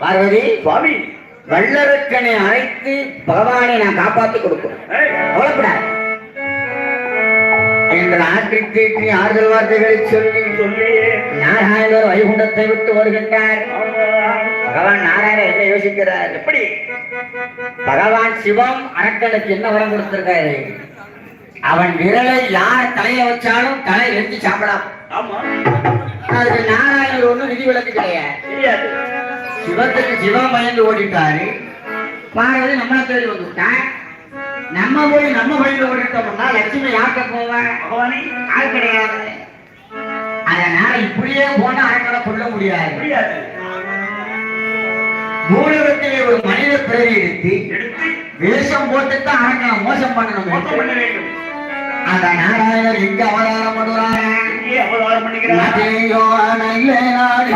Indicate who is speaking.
Speaker 1: பார்வதி சுவாமி. வல்லரக்கனை அழைத்து பகவானை நான் காப்பாத்தி
Speaker 2: கொடுக்கிறேன்
Speaker 1: கவலைப்படாது. எங்கள் ஆற்றி நீ ஆறுதல் வார்த்தைகளை சொல்லி
Speaker 2: சொல்லி
Speaker 1: நாராயணர் வைகுண்டத்தை விட்டு வருகின்றார். பகவான் நாராயணர் என்ன யோசிக்கிறார்?
Speaker 2: எப்படி?
Speaker 1: பகவான் சிவம் அரக்கனுக்கு என்ன வரம் கொடுத்திருக்காரு? அவன் விரலை யார் தலையில வச்சாலும் தலை வெட்டி சாப்பிடாம
Speaker 2: ஆமா.
Speaker 1: அதுக்கு நாராயணர் ஒண்ணும் விதி விலக்கு கிடையாது. சிவத்துக்கு சிவம் பயந்து ஓடிட்டாரு. பார்வதி நம்மளை தேடி வந்துட்டான் நம்ம போய் நம்ம வழியில ஓடிட்டோம்னா லட்சுமி யார்கிட்ட போவா?
Speaker 2: பகவானே.
Speaker 1: ஆள் கிடையாது. அதனால இப்படியே போனா அரக்கனை கொள்ள முடியாது.
Speaker 2: முடியாது.
Speaker 1: மூலகத்திலே ஒரு மனித பிறவி எடுத்து
Speaker 2: எடுத்து
Speaker 1: வேஷம் போட்டுத்தான் அரக்கனை அந்த நாராயணர் எங்க அவதாரம் பண்ணுறாரு.
Speaker 2: அவதாரம்
Speaker 1: நாடு